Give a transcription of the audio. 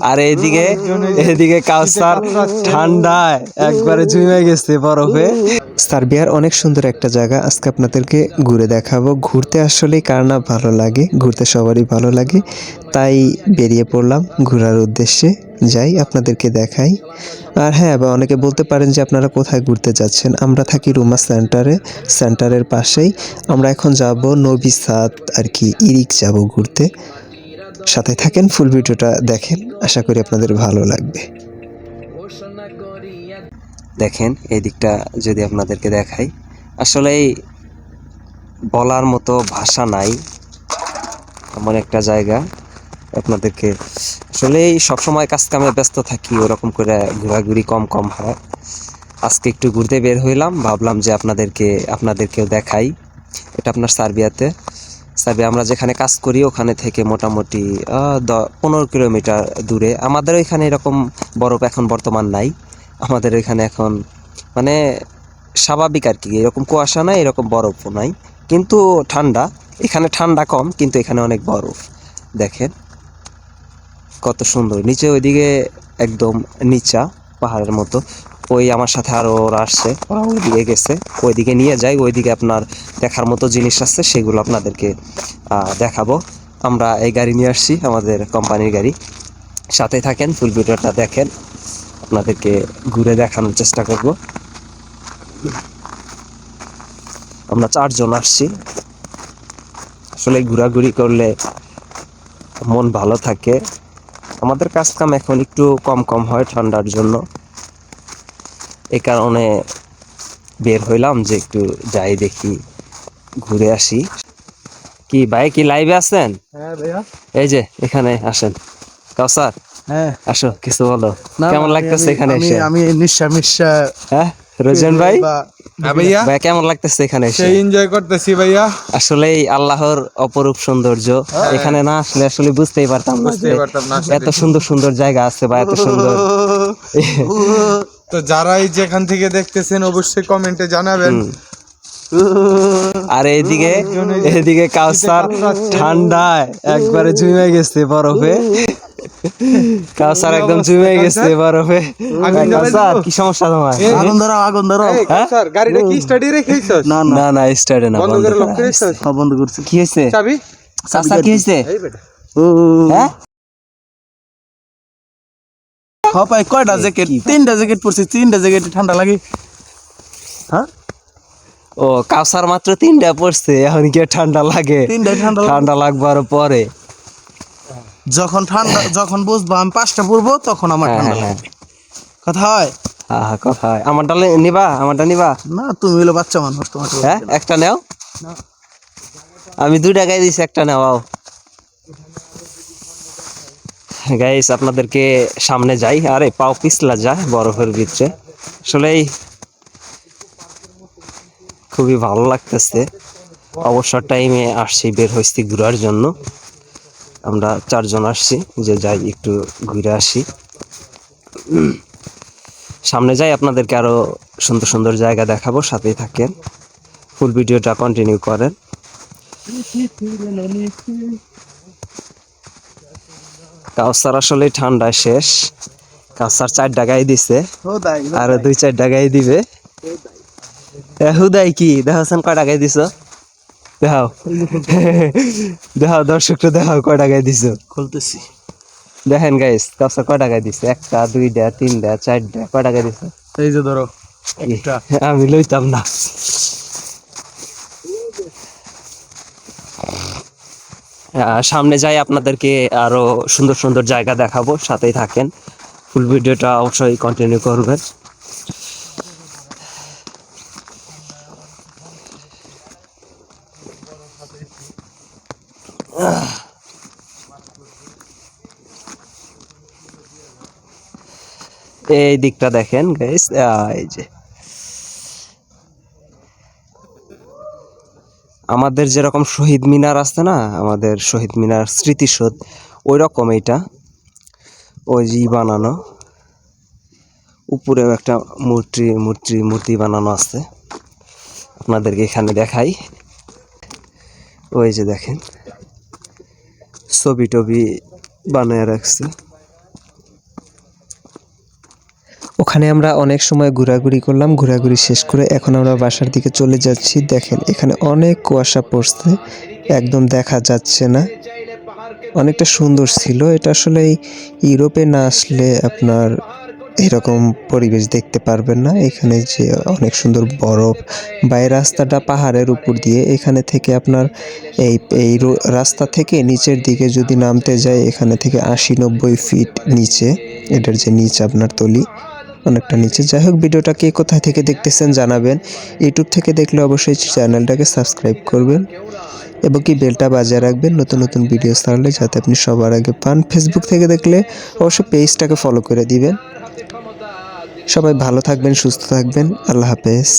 আর এইদিকে এদিকে কাউসার ঠান্ডায় একবারে জমে গেছে বরফে। সার্বিয়ার অনেক সুন্দর একটা জায়গা। আজকে আপনাদেরকে ঘুরে দেখাবো। ঘুরতে আসলেই কার না ভালো লাগে? ঘুরতে সবারই ভালো লাগে। তাই বেরিয়ে পড়লাম। ঘোরার উদ্দেশ্যে যাই, আপনাদেরকে দেখাই। আর হ্যাঁ বা অনেকে বলতে পারেন যে আপনারা কোথায় ঘুরতে যাচ্ছেন। আমরা থাকি রুমা সেন্টারে, সেন্টারের পাশেই। আমরা এখন যাব নবী সাদ আর কি, ইরিক যাব ঘুরতে। সাথে থাকেন ফুল ভিডিওটা দেখেন, আশা করি আপনাদের ভালো লাগবে। দেখেন, এই দিকটা যদি আপনাদেরকে দেখাই, আসলে বলার মতো ভাষা নাই, এমন একটা জায়গা আপনাদেরকে, আসলে সবসময় কাজ কামে ব্যস্ত থাকি, ওরকম করে ঘোরাঘুরি কম কম হয়। আজকে একটু ঘুরতে বের হইলাম, ভাবলাম যে আপনাদেরকে, আপনাদেরকেও দেখাই, এটা আপনার সার্বিয়াতে। সার্বিয়া আমরা যেখানে কাজ করি, ওখানে থেকে মোটামুটি পনেরো কিলোমিটার দূরে। আমাদের ওইখানে এরকম বরফ এখন বর্তমান নাই। আমাদের ওইখানে এখন মানে স্বাভাবিক আর কি। এরকম কুয়াশা নাই, এরকম বরফও নাই। কিন্তু ঠান্ডা, এখানে ঠান্ডা কম, কিন্তু এখানে অনেক বরফ। দেখেন কত সুন্দর। নিচে ওইদিকে একদম নিচা পাহাড়ের মতো। ওই আমার সাথে আরও ওরা আসছে, ওরা ওইদিকে গেছে, ওইদিকে নিয়ে যাই, ওইদিকে আপনার দেখার মতো জিনিস আছে, সেগুলো আপনাদেরকে দেখাবো। আমরা এই গাড়ি নিয়ে আসছি, আমাদের কোম্পানির গাড়ি। সাথে থাকেন ফুল ভিডিওটা দেখেন। আপনাদেরকে ঘুরে দেখানোর চেষ্টা করব। আমরা চারজন আসছি। আসলে ঘোরাঘুরি করলে মন ভালো থাকে। আমাদের কাজ কাম এখন একটু কম কম হয় ঠান্ডার জন্য। এই কারণে বের হইলাম যে একটু যাই দেখি ঘুরে আসি। কি ভাই কি লাইভে আছেন? হ্যাঁ এই যে এখানে আসেন। কাউসার হ্যাঁ। আসো কিছু বলো। কেমন লাগতেছে এখানে এসে? আমি নিঃশ্বাস নিঃশ্বাস। হ্যাঁ রোজন ভাই? হ্যাঁ ভাইয়া। ভাই কেমন লাগতেছে এখানে এসে? সেই এনজয় করতেছি ভাইয়া। আসলে আল্লাহর অপরূপ সৌন্দর্য। এখানে না আসলে আসলে বুঝতেই পারতাম না। এত সুন্দর সুন্দর জায়গা আছে বা এত সুন্দর। তো যারাই যেখান থেকে দেখতেছেন অবশ্যই কমেন্টে জানাবেন। আর এইদিকে এদিকে কাউসার ঠান্ডায় একবারে জমে গেছে বরফে। কাউসার একদম জমে গেছে বরফে। কাউসার কি সমস্যা তোমার? আগুন ধরাও আগুন ধরাও। স্যার গাড়িটা কি স্টাডি রেখেছিস না না। না না স্টার্টে না বন্ধ করে লক হ্যাঁ, বন্ধ করছি। কি হয়েছে? চাবি? চাচা কি হয়েছে ও। হ্যাঁ? হপাই কয়টা জ্যাকেট তিনটা জ্যাকেট পরছি তিনটা জ্যাকেটে ঠান্ডা লাগে। হ্যাঁ? ও কাউসার মাত্র তিনটা পড়ছে এখন কি ঠান্ডা লাগে? তিনটাই ঠান্ডা লাগে ঠান্ডা লাগবার পরে। যখন ঠান্ডা যখন বুঝব আমি পাঁচটা পরবো তখন আমার হ্যাঁ, ঠান্ডা হ্যাঁ, লাগবে। কথা হয়? হ্যাঁ হ্যাঁ কথা হয়। আমারটা নিবা আমারটা নিবা? না তুমি হলো বাচ্চা মানুষ তোমার হ্যাঁ একটা নেও? আমি দুইটা টাকায় দিছি একটা নেওয়াও গাইস আপনাদেরকে সামনে যাই। আরে, পাও পিছলা যায় বরফের ভিতরে। আসলে খুবই ভালো লাগতেছে। অবসর টাইমে আসছি, বের হয়েছি ঘোরার জন্য। আমরা চারজন আসছি, যে যাই একটু ঘুরে আসি। সামনে যাই, আপনাদেরকে আরও সুন্দর সুন্দর জায়গা দেখাবো, সাথেই থাকেন। ফুল ভিডিওটা কন্টিনিউ করেন। কাউসার আসলে ঠান্ডা শেষ। কাউসার চার টাকাই দিছে। আর দুই চার টাকাই দিবে। হুদাই কি? দেখাচ্ছেন কয় টাকায় দিছ? দেখাও। দেখাও দর্শকটা দেখাও কয় টাকায় দিছ? খুলতেছি। দেখেন গাইস কাউসার কয় টাকায় দিছে? একটা দুইটা তিনটা চারটা কয় টাকায় দিছে? এই যে ধরো আমি লইতাম না। সামনে যাই আপনাদেরকে আরও সুন্দর সুন্দর জায়গা দেখাবো, সাথেই থাকেন। ফুল ভিডিওটা অবশ্যই কন্টিনিউ করবেন। এই দিকটা দেখেন গাইস এই যে। আমাদের যেরকম শহীদ মিনার আছে না, আমাদের শহীদ মিনার স্মৃতিসৌধ ওই রকম এইটা। ওই যে বানানো। উপরেও একটা মূর্তি মূর্তি মূর্তি বানানো আছে। আপনাদেরকে এখানে দেখাই। ওই যে দেখেন। ছবি টবি বানিয়ে রাখছে। ওখানে আমরা অনেক সময় ঘোরাঘুরি করলাম, ঘোরাঘুরি শেষ করে এখন আমরা বাসার দিকে চলে যাচ্ছি। দেখেন, এখানে অনেক কুয়াশা পড়ছে, একদম দেখা যাচ্ছে না। অনেকটা সুন্দর ছিল। এটা আসলে ইউরোপে না আসলে আপনার এরকম পরিবেশ দেখতে পারবেন না। এখানে যে অনেক সুন্দর বরফ বা এই রাস্তাটা পাহাড়ের উপর দিয়ে, এখানে থেকে আপনার এই এই রাস্তা থেকে নিচের দিকে যদি নামতে যায় এখানে থেকে আশি নব্বই ফিট নিচে, এটার যে নিচ আপনার তলি অনেকটা নিচে। যাই হোক, ভিডিওটা কে কোথায় থেকে দেখতেছেন জানাবেন। ইউটিউব থেকে দেখলে অবশ্যই চ্যানেলটাকে সাবস্ক্রাইব করবেন এবং কি বেলটা বাজিয়ে রাখবেন নতুন নতুন ভিডিও ছাড়লে যাতে আপনি সবার আগে পান। ফেসবুক থেকে দেখলে অবশ্যই পেজটাকে ফলো করে দিবেন। সবাই ভালো থাকবেন, সুস্থ থাকবেন। আল্লাহ হাফেজ।